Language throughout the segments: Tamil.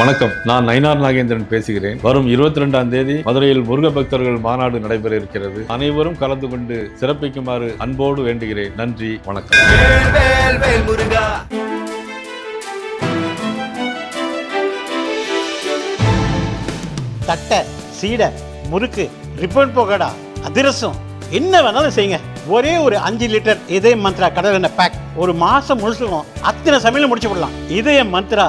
வணக்கம். நான் நயினார் நாகேந்திரன் பேசுகிறேன். வரும் இருபத்தி ரெண்டாம் தேதி மதுரையில் முருக பக்தர்கள் மாநாடு நடைபெற இருக்கிறது அனைவரும் கலந்து கொண்டு சிறப்பிக்குமாறு அன்போடு வேண்டுகிறேன். நன்றி வணக்கம். தட்டை சீடை முறுக்கு ரிப்பன் போகடா அதிரசம் என்ன வேணாலும் செய்யுங்க. ஒரே ஒரு அஞ்சு லிட்டர் இதய மந்த்ரா கடல் எண்ணெய் பேக் ஒரு மாசம் முழுசுக்கும் அத்தனை சமையல முடிச்சு விடலாம். இதய மந்த்ரா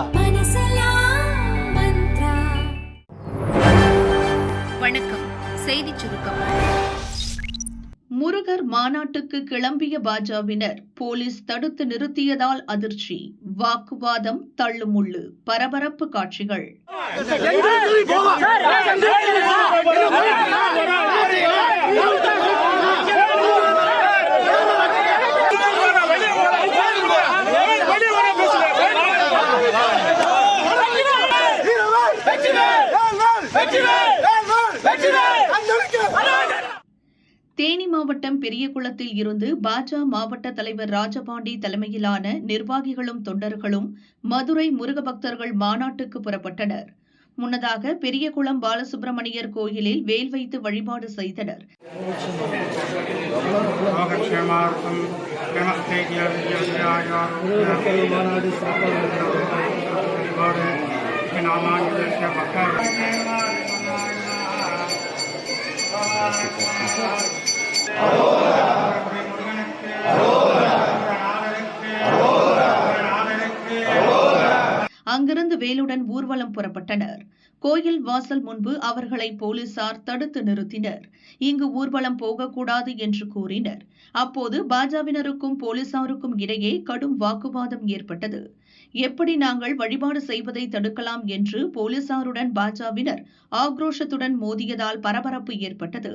மாநாட்டுக்கு கிளம்பிய பாஜவினர் போலீஸ் தடுத்து நிறுத்தியதால் அதிர்ச்சி வாக்குவாதம் தள்ளுமுள்ளு பரபரப்பு காட்சிகள் தேனி மாவட்டம் பெரியகுளத்தில் இருந்து பாஜக மாவட்ட தலைவர் ராஜபாண்டி தலைமையிலான நிர்வாகிகளும் தொண்டர்களும் மதுரை முருக பக்தர்கள் மாநாட்டுக்கு புறப்பட்டனர். முன்னதாக பெரியகுளம் பாலசுப்பிரமணியர் கோயிலில் வேல் வைத்து வழிபாடு செய்தனர். மாநாடு அங்கிருந்து வேலுடன் ஊர்வலம் புறப்பட்டனர். கோயில் வாசல் முன்பு அவர்களை போலீசார் தடுத்து நிறுத்தினர். இங்கு ஊர்வலம் போகக்கூடாது என்று கூறினர். அப்போது பாஜவினருக்கும் போலீசாருக்கும் இடையே கடும் வாக்குவாதம் ஏற்பட்டது. எப்படி நாங்கள் வழிபாடு செய்வதை தடுக்கலாம் என்று போலீசாருடன் பாஜவினர் ஆக்ரோஷத்துடன் மோதியதால் பரபரப்பு ஏற்பட்டது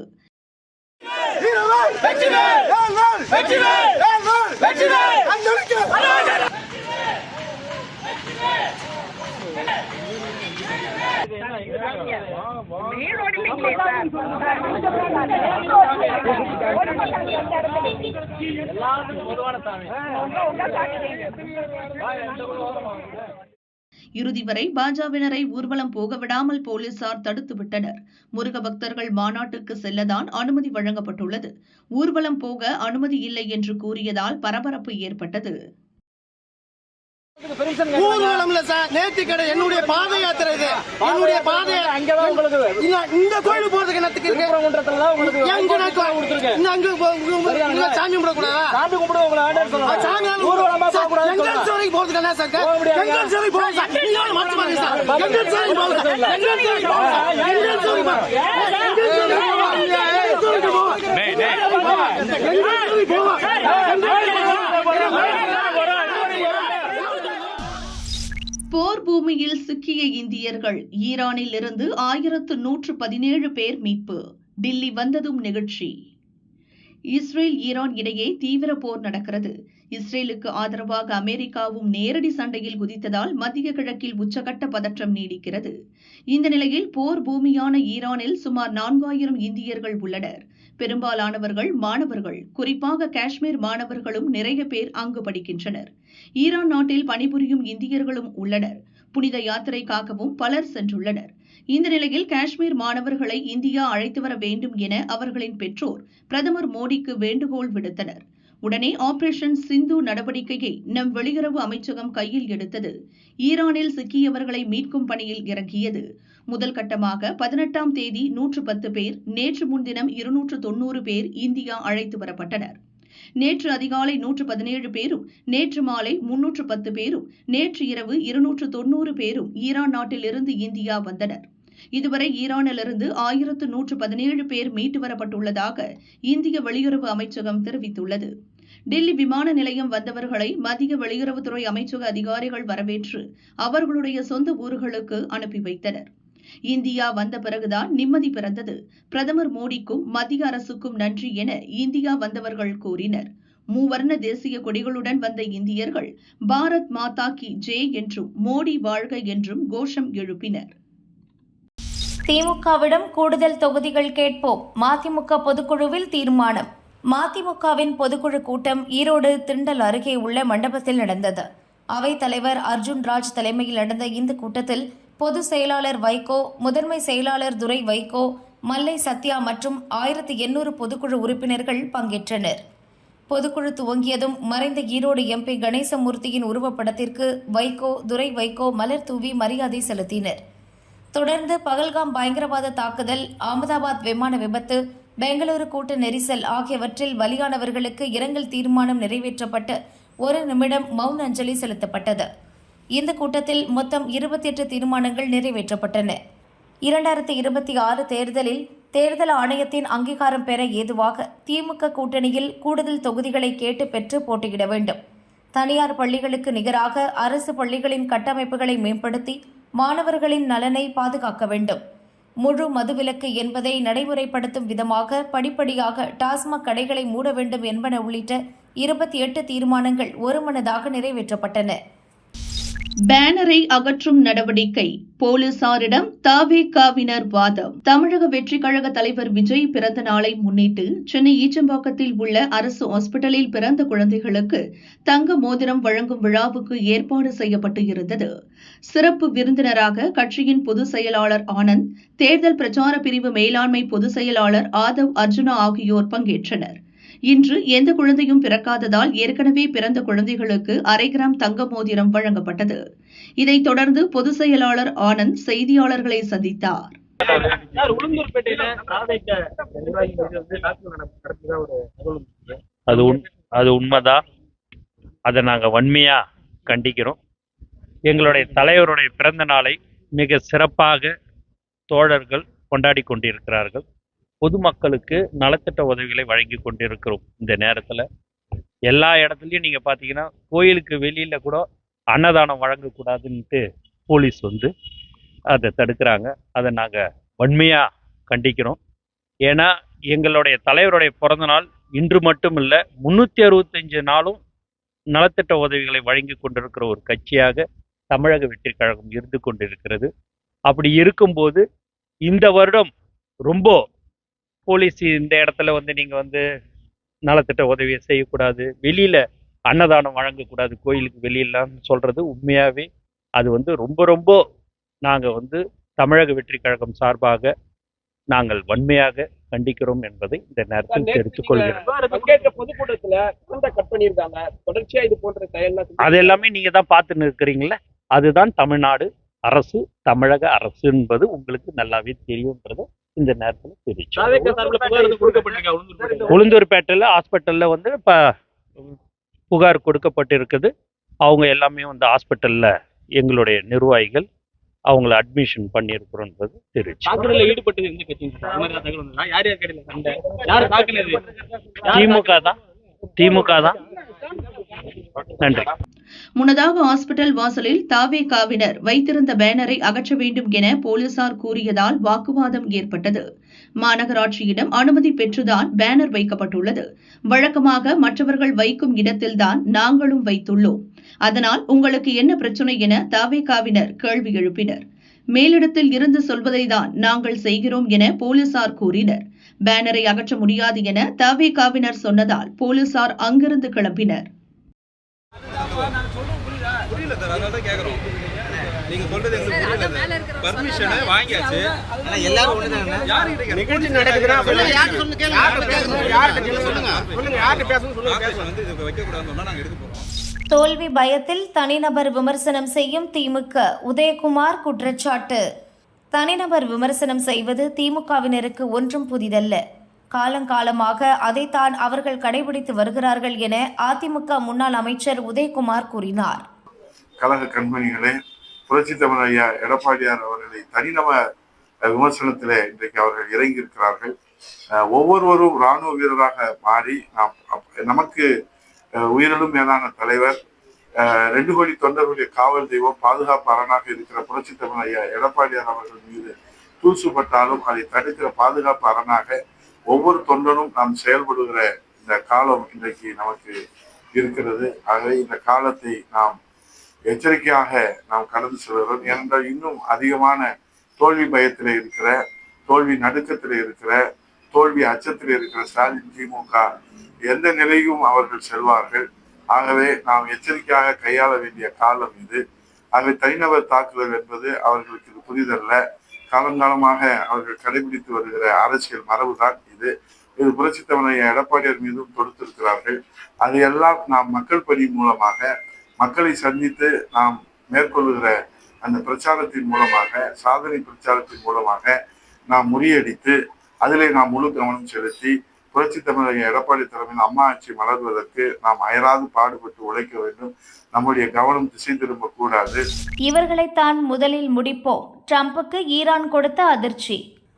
இறுதி வரை பாஜவினரை ஊர்வலம் போக விடாமல் போலீசார் தடுத்து விட்டனர். முருக பக்தர்கள் மாநாட்டுக்கு செல்லதான் அனுமதி வழங்கப்பட்டுள்ளது. ஊர்வலம் போக அனுமதி இல்லை என்று கூறியதால் பரபரப்பு ஏற்பட்டது. ஊர்வலம்ல சார் நேர்த்தி கடை என்னுடைய பாத யாத்திரை இது என்னுடைய பாத இல்ல, இந்த கோயில் போறதுக்கு என்னத்துக்கு இருக்கு ஏன் இங்க நான் கோ- இந்த அங்க சாமி கும்பிடக்கூடாதா சாமி ஊர்வலமா எங்கள் சிலைக்கு போறதுக்கு என்ன சார் எங்கள் சார் நீங்க மாட்டீங்க சார் எங்கள் எங்கள் எங்கள் எங்கள். எங்கள். எங்கள். போர் பூமியில் சிக்கிய இந்தியர்கள் ஈரானில் இருந்து ஆயிரத்து நூற்று பதினேழு பேர் மீட்பு. டில்லி வந்ததும் நிகழ்ச்சி. இஸ்ரேல் ஈரான் இடையே தீவிர போர் நடக்கிறது. இஸ்ரேலுக்கு ஆதரவாக அமெரிக்காவும் நேரடி சண்டையில் குதித்ததால் மத்திய கிழக்கில் உச்சகட்ட பதற்றம் நீடிக்கிறது. இந்த நிலையில் போர் பூமியான ஈரானில் சுமார் நான்காயிரம் இந்தியர்கள் உள்ளனர். பெரும்பாலானவர்கள் மாணவர்கள். குறிப்பாக காஷ்மீர் மாணவர்களும் நிறைய பேர் அங்கு படிக்கின்றனர். ஈரான் நாட்டில் பணிபுரியும் இந்தியர்களும் உள்ளனர். புனித யாத்திரைக்காகவும் பலர் சென்றுள்ளனர். இந்த நிலையில் காஷ்மீர் மாணவர்களை இந்தியா அழைத்து வர வேண்டும் என அவர்களின் பெற்றோர் பிரதமர் மோடிக்கு வேண்டுகோள் விடுத்தனர். உடனே ஆபரேஷன் சிந்து நடவடிக்கையை நம் வெளியுறவு அமைச்சகம் கையில் எடுத்தது. ஈரானில் சிக்கியவர்களை மீட்கும் பணியில் இறங்கியது. முதல் கட்டமாக பதினெட்டாம் தேதி நூற்று பத்து பேர் நேற்று முன்தினம் இருநூற்று தொன்னூறு பேர் இந்தியா அழைத்து வரப்பட்டனர். நேற்று அதிகாலை நூற்று பதினேழு பேரும் நேற்று மாலை முன்னூற்று பத்து பேரும் நேற்று இரவு இருநூற்று தொன்னூறு பேரும் ஈரான் நாட்டிலிருந்து இந்தியா வந்தனர். இதுவரை ஈரானிலிருந்து ஆயிரத்து நூற்று பதினேழு பேர் மீட்டு வரப்பட்டுள்ளதாக இந்திய வெளியுறவு அமைச்சகம் தெரிவித்துள்ளது. டெல்லி விமான நிலையம் வந்தவர்களை மத்திய வெளியுறவுத்துறை அமைச்சக அதிகாரிகள் வரவேற்று அவர்களுடைய சொந்த ஊர்களுக்கு அனுப்பி வைத்தனர். இந்தியா வந்த பிறகுதான் நிம்மதி பிறந்தது. பிரதமர் மோடிக்கும் மத்திய அரசுக்கும் நன்றி என இந்தியா வந்தவர்கள் கூறினர். மூவர்ண தேசிய கொடிகளுடன் வந்த இந்தியர்கள் பாரத் மாதா கி ஜெய் என்றும் மோடி வாழ்க என்றும் கோஷம் எழுப்பினர். திமுகவிடம் கூடுதல் தொகுதிகள் கேட்போம். மதிமுக பொதுக்குழுவில் தீர்மானம். மதிமுகவின் பொதுக்குழு கூட்டம் ஈரோடு திண்டல் அருகே உள்ள மண்டபத்தில் நடந்தது. அவைத் தலைவர் அர்ஜுன் ராஜ் தலைமையில் நடந்த இந்த கூட்டத்தில் பொதுச் செயலாளர் வைகோ முதன்மை செயலாளர் துரை வைகோ மல்லை சத்யா மற்றும் ஆயிரத்தி எண்ணூறு பொதுக்குழு உறுப்பினர்கள் பங்கேற்றனர். பொதுக்குழு துவங்கியதும் மறைந்த ஈரோடு எம்பி கணேசமூர்த்தியின் உருவப்படத்திற்கு வைகோ துரை வைகோ மலர் தூவி மரியாதை செலுத்தினர். தொடர்ந்து பகல்காம் பயங்கரவாத தாக்குதல் அகமதாபாத் விமான விபத்து பெங்களூரு கூட்ட நெரிசல் ஆகியவற்றில் பலியானவர்களுக்கு இரங்கல் தீர்மானம் நிறைவேற்றப்பட்டு ஒரு நிமிடம் மௌன அஞ்சலி செலுத்தப்பட்டது. இந்த கூட்டத்தில் மொத்தம் இருபத்தி எட்டு தீர்மானங்கள் நிறைவேற்றப்பட்டன. இரண்டாயிரத்தி இருபத்தி ஆறு தேர்தலில் தேர்தல் ஆணையத்தின் அங்கீகாரம் பெற ஏதுவாக திமுக கூட்டணியில் கூடுதல் தொகுதிகளை கேட்டு பெற்று போட்டியிட வேண்டும். தனியார் பள்ளிகளுக்கு நிகராக அரசு பள்ளிகளின் கட்டமைப்புகளை மேம்படுத்தி மாணவர்களின் நலனை பாதுகாக்க வேண்டும். முழு மதுவிலக்கு என்பதை நடைமுறைப்படுத்தும் விதமாக படிப்படியாக டாஸ்மாக் கடைகளை மூட வேண்டும் என்பன உள்ளிட்ட இருபத்தி எட்டு தீர்மானங்கள் ஒருமனதாக நிறைவேற்றப்பட்டன. பேனரை அகற்றும் நடவடிக்கை. போலீசாரிடம் தாவேகாவினர் வாதம். தமிழக வெற்றிக் கழக தலைவர் விஜய் பிறந்த நாளை முன்னிட்டு சென்னை ஈச்சம்பாக்கத்தில் உள்ள அரசு ஹாஸ்பிட்டலில் பிறந்த குழந்தைகளுக்கு தங்க மோதிரம் வழங்கும் விழாவுக்கு ஏற்பாடு செய்யப்பட்டு இருந்தது. சிறப்பு விருந்தினராக கட்சியின் பொதுச் செயலாளர் ஆனந்த் தேர்தல் பிரச்சார பிரிவு மேலாண்மை பொதுச் செயலாளர் ஆதவ் அர்ஜுனா ஆகியோர் பங்கேற்றனர். இன்று எந்த குழந்தையும் பிறக்காததால் ஏற்கனவே பிறந்த குழந்தைகளுக்கு அரை கிராம் தங்க மோதிரம் வழங்கப்பட்டது. இதைத் தொடர்ந்து பொதுச் செயலாளர் ஆனந்த் செய்தியாளர்களை சந்தித்தார். அது அது உண்மைதான் அதை நாங்கள் வன்மையாக கண்டிக்கிறோம். எங்களுடைய தலைவருடைய பிறந்த நாளை மிக சிறப்பாக தோழர்கள் கொண்டாடி கொண்டிருக்கிறார்கள். பொதுமக்களுக்கு நலத்திட்ட உதவிகளை வழங்கி கொண்டிருக்கிறோம் இந்த நேரத்தில். எல்லா இடத்துலையும் நீங்கள் பார்த்தீங்கன்னா கோயிலுக்கு வெளியில் கூட அன்னதானம் வழங்கக்கூடாதுன்ட்டு போலீஸ் வந்து அதை தடுக்கிறாங்க. அதை நாங்கள் வன்மையாக கண்டிக்கிறோம். ஏன்னா எங்களுடைய தலைவருடைய பிறந்த நாள் இன்று மட்டும் இல்லை முந்நூற்றி அறுபத்தஞ்சு நாளும் நலத்திட்ட உதவிகளை வழங்கி கொண்டிருக்கிற ஒரு கட்சியாக தமிழக வெற்றி கழகம் இருந்து கொண்டிருக்கிறது. அப்படி இருக்கும்போது இந்த வருடம் ரொம்ப போலீஸ் இந்த இடத்துல வந்து நீங்கள் வந்து நலத்திட்ட உதவியை செய்யக்கூடாது. வெளியில் அன்னதானம் வழங்கக்கூடாது. கோயிலுக்கு வெளியிலான்னு சொல்கிறது உண்மையாகவே அது வந்து ரொம்ப ரொம்ப நாங்கள் வந்து தமிழக வெற்றி கழகம் சார்பாக நாங்கள் வன்மையாக கண்டிக்கிறோம் என்பதை இந்த நேரத்தில் தெரிவித்துக் பங்கேற்ற பொதுக்கூட்டத்துல அது எல்லாமே நீங்க தான் பார்த்துன்னு இருக்கிறீங்களே அதுதான் தமிழ்நாடு அரசு தமிழக அரசு என்பது உங்களுக்கு நல்லாவே தெரியும்ன்றதை இந்த நேரத்தில் தெரிவிச்சு உளுந்தூர்பேட்டையில ஹாஸ்பிட்டலில் வந்து இப்போ புகார் கொடுக்கப்பட்டிருக்குது. அவங்க எல்லாமே வந்து ஹாஸ்பிட்டலில் எங்களுடைய நிர்வாகிகள் அவங்கள அட்மிஷன் பண்ணியிருக்கிறோன்றது தெரிவிச்சு. யார் திமுக தான். திமுக தான். நன்றி. முன்னதாக ஹாஸ்பிட்டல் வாசலில் தாவேகாவினர் வைத்திருந்த பேனரை அகற்ற வேண்டும் என போலீசார் கூறியதால் வாக்குவாதம் ஏற்பட்டது. மாநகராட்சியிடம் அனுமதி பெற்றுதான் பேனர் வைக்கப்பட்டுள்ளது. வழக்கமாக மற்றவர்கள் வைக்கும் இடத்தில்தான் நாங்களும் வைத்துள்ளோம். அதனால் உங்களுக்கு என்ன பிரச்சனை என தாவேகாவினர் கேள்வி எழுப்பினர். மேலிடத்தில் இருந்து சொல்வதை தான் நாங்கள் செய்கிறோம் என போலீசார் கூறினர். பேனரை அகற்ற முடியாது என தவேகாவினர் சொன்னதால் போலீசார் அங்கிருந்து கிளம்பினர். நீங்க சொல்றது எங்களுக்கு பர்மிஷனை வாங்கியாச்சு. எல்லாரும் நிகழ்ச்சி நடக்குதுன்னா வந்து இது வைக்க கூடாதுன்னு நாங்க எடுக்க போறோம். தோல்வி பயத்தில் தனிநபர் விமர்சனம் செய்யும் திமுக. உதயகுமார் குற்றச்சாட்டு. தனிநபர் விமர்சனம் செய்வது திமுகவினருக்கு ஒன்றும் புதிதல்ல. காலங்காலமாக அதைத்தான் அவர்கள் கடைபிடித்து வருகிறார்கள் என அதிமுக முன்னாள் அமைச்சர் உதயகுமார் கூறினார். கழக கண்மணிகளே புரட்சி தமிழ் ஐயா எடப்பாடியார் அவர்களை தனிநபர் விமர்சனத்திலே இன்றைக்கு அவர்கள் இறங்கி இருக்கிறார்கள் ஒவ்வொருவரும் இராணுவ வீரராக மாறி நாம் நமக்கு உயிரிலும் மேலான தலைவர் ரெண்டு கோடி தொண்டர்களுடைய காவல் தெய்வம் பாதுகாப்பு அரணாக இருக்கிற புரட்சி தமிழ் ஐயா எடப்பாடியார் அவர்கள் மீது தூசுப்பட்டாலும் அதை தடுக்கிற பாதுகாப்பு அரணாக ஒவ்வொரு தொண்டனும் நாம் செயல்படுகிற இந்த காலம் இன்றைக்கு நமக்கு இருக்கிறது. ஆகவே இந்த காலத்தை நாம் எச்சரிக்கையாக நாம் கடந்து செல்கிறோம். ஏனென்றால் இன்னும் அதிகமான தோல்வி பயத்தில் இருக்கிற தோல்வி நடுக்கத்தில் இருக்கிற தோல்வி அச்சத்தில் இருக்கிற ஸ்டாலின் திமுக எந்த நிலையும் அவர்கள் செல்வார்கள். ஆகவே நாம் எச்சரிக்கையாக கையாள வேண்டிய காலம் இது. ஆகவே தனிநபர் தாக்குதல் என்பது அவர்களுக்கு இது புதிதல்ல காலங்காலமாக அவர்கள் கடைபிடித்து வருகிற அரசியல் மரபுதான் இது. இது புரட்சி தமிழக எடப்பாடியார் மீதும் தொடுத்திருக்கிறார்கள். அதையெல்லாம் நாம் மக்கள் பணி மூலமாக மக்களை சந்தித்து நாம் மேற்கொள்ளுகிற அந்த பிரச்சாரத்தின் மூலமாக சாதனை பிரச்சாரத்தின் மூலமாக நாம் முறியடித்து அதிலே நாம் முழு கவனம் செலுத்தி புரட்சி தமிழக எடப்பாடி தலைமையில் அம்மா ஆட்சி மலர்வதற்கு நாம் அயராது பாடுபட்டு உழைக்க வேண்டும். நம்முடைய கவனம் திசை திரும்ப கூடாது. இவர்களைத்தான் முதலில் முடிப்போம். ட்ரம்புக்கு ஈரான் கொடுத்த அதிர்ச்சி.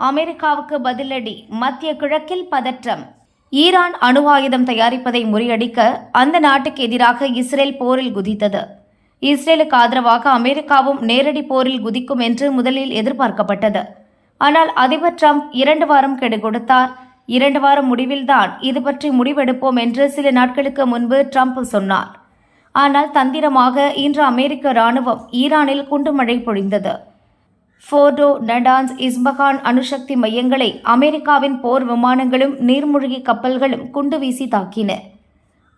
அமெரிக்காவுக்கு பதிலடி. மத்திய கிழக்கில் பதற்றம். ஈரான் அணு ஆயுதம் தயாரிப்பதை முறியடிக்க அந்த நாட்டுக்கு எதிராக இஸ்ரேல் போரில் குதித்தது. இஸ்ரேலுக்கு ஆதரவாக அமெரிக்காவும் நேரடி போரில் குதிக்கும் என்று முதலில் எதிர்பார்க்கப்பட்டது. ஆனால் அதிபர் ட்ரம்ப் இரண்டு வாரம் கெடு கொடுத்தார் இரண்டு வாரம் முடிவில்தான் இது பற்றி முடிவெடுப்போம் என்று சில நாட்களுக்கு முன்பு ட்ரம்ப் சொன்னார். ஆனால் தந்திரமாக இன்று அமெரிக்க ராணுவம் ஈரானில் குண்டுமழை பொழிந்தது. ஃபோர்டோ நடான்ஸ் இஸ்பகான் அணுசக்தி மையங்களை அமெரிக்காவின் போர் விமானங்களும் நீர்மூழ்கி கப்பல்களும் குண்டு வீசி தாக்கின.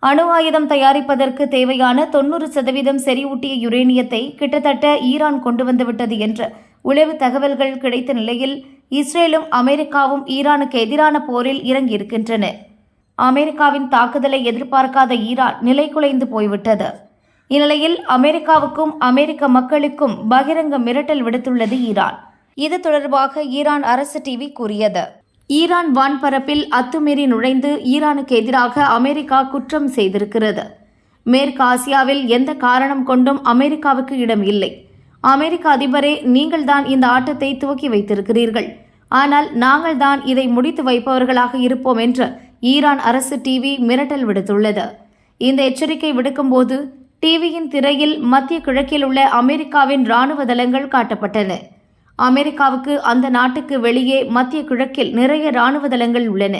அணு ஆயுதம் தயாரிப்பதற்கு தேவையான தொண்ணூறு சதவீதம் செறிவூட்டிய யுரேனியத்தை கிட்டத்தட்ட ஈரான் கொண்டு வந்துவிட்டது என்ற உளவு தகவல்கள் கிடைத்த நிலையில் இஸ்ரேலும் அமெரிக்காவும் ஈரானுக்கு எதிரான போரில் இறங்கியிருக்கின்றன. அமெரிக்காவின் தாக்குதலை எதிர்பார்க்காத ஈரான் நிலைகுலைந்து போய்விட்டது. இந்நிலையில் அமெரிக்காவுக்கும் அமெரிக்க மக்களுக்கும் பகிரங்க மிரட்டல் விடுத்துள்ளது ஈரான். இது தொடர்பாக ஈரான் அரசு டிவி கூறியது. ஈரான் வான்பரப்பில் அத்துமீறி நுழைந்து ஈரானுக்கு எதிராக அமெரிக்கா குற்றம் செய்திருக்கிறது. மேற்கு ஆசியாவில் எந்த காரணம் கொண்டும் அமெரிக்காவுக்கு இடம் இல்லை. அமெரிக்க அதிபரே நீங்கள்தான் இந்த ஆட்டத்தை துவக்கி வைத்திருக்கிறீர்கள். ஆனால் நாங்கள் தான் இதை முடித்து வைப்பவர்களாக இருப்போம் என்று ஈரான் அரசு டிவி மிரட்டல் விடுத்துள்ளது. இந்த எச்சரிக்கை விடுக்கும்போது டிவியின் திரையில் மத்திய கிழக்கில் உள்ள அமெரிக்காவின் ராணுவ தளங்கள் காட்டப்பட்டன. அமெரிக்காவுக்கு அந்த நாட்டுக்கு வெளியே மத்திய கிழக்கில் நிறைய ராணுவ தளங்கள் உள்ளன.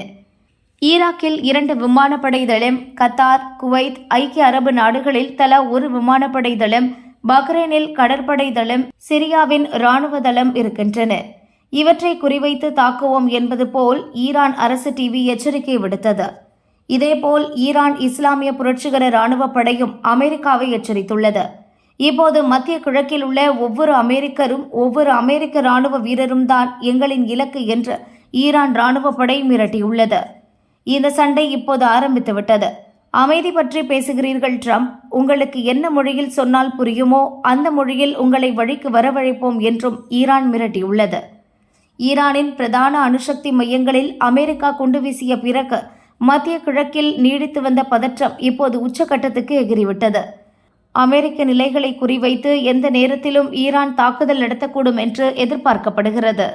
ஈராக்கில் இரண்டு விமானப்படை தளம் கத்தார் குவைத் ஐக்கிய அரபு நாடுகளில் தலா ஒரு விமானப்படை தளம் பஹ்ரைனில் கடற்படை தளம் சிரியாவின் இராணுவ தளம் இருக்கின்றன. இவற்றை குறிவைத்து தாக்குவோம் என்பது போல் ஈரான் அரசு டிவி எச்சரிக்கை விடுத்தது. இதேபோல் ஈரான் இஸ்லாமிய புரட்சிகர இராணுவ படையும் அமெரிக்காவை எச்சரித்துள்ளது. இப்போது மத்திய கிழக்கில் உள்ள ஒவ்வொரு அமெரிக்கரும் ஒவ்வொரு அமெரிக்க இராணுவ வீரரும் தான் எங்களின் இலக்கு என்று ஈரான் இராணுவ படை மிரட்டியுள்ளது. இந்த சண்டை இப்போது ஆரம்பித்துவிட்டது. அமைதி பற்றி பேசுகிறீர்கள் ட்ரம்ப். உங்களுக்கு என்ன மொழியில் சொன்னால் புரியுமோ அந்த மொழியில் உங்களை வழிக்கு வரவழைப்போம் என்றும் ஈரான் மிரட்டியுள்ளது. ஈரானின் பிரதான அணுசக்தி மையங்களில் அமெரிக்கா குண்டு வீசிய பிறகு மத்திய கிழக்கில் நீடித்து வந்த பதற்றம் இப்போது உச்சகட்டத்துக்கு எகிரிவிட்டது. அமெரிக்க நிலைகளை குறிவைத்து எந்த நேரத்திலும் ஈரான் தாக்குதல் நடத்தக்கூடும் என்று எதிர்பார்க்கப்படுகிறது.